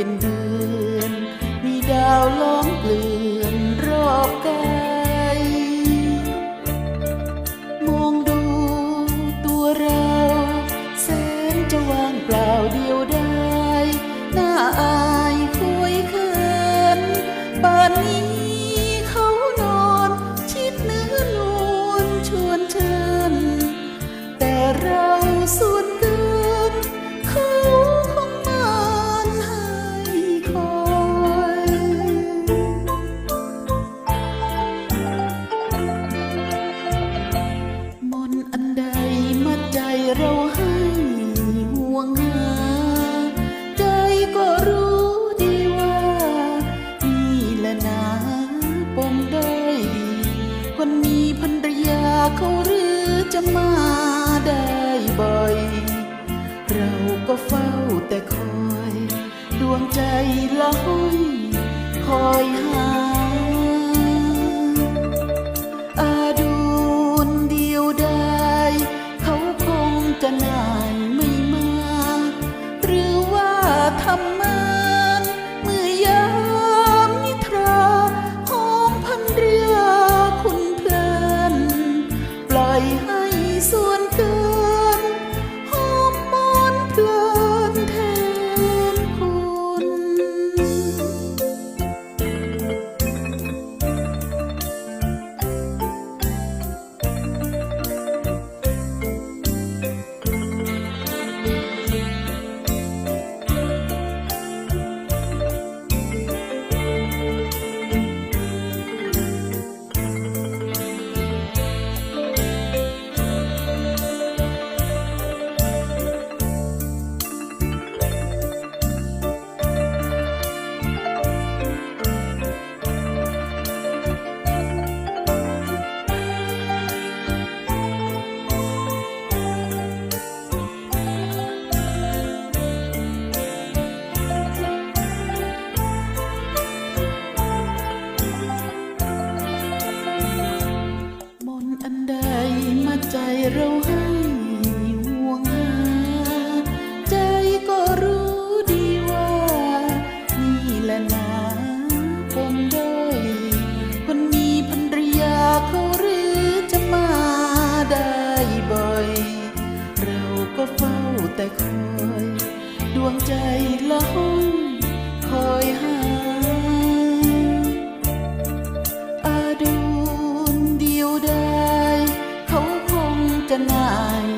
เป็นเดือน มีดาวลอ อันใดมาใจเราให้ห่วงหา ใจก็รู้ดีว่า นี่แหละนะปมได้วันมีพันรยาเขาหรือจะมาได้บ่อย เราก็เฝ้าแต่คอย ดวงใจละห้อยคอยหา ง ใจเราให้ห่าใจก็รู้ดีว่า นี่แหละนาปมด้คนมีภรรยาเขาหรือจะมาได้บ่อย เราก็เฝ้าแต่คอย ดวงใจ tonight.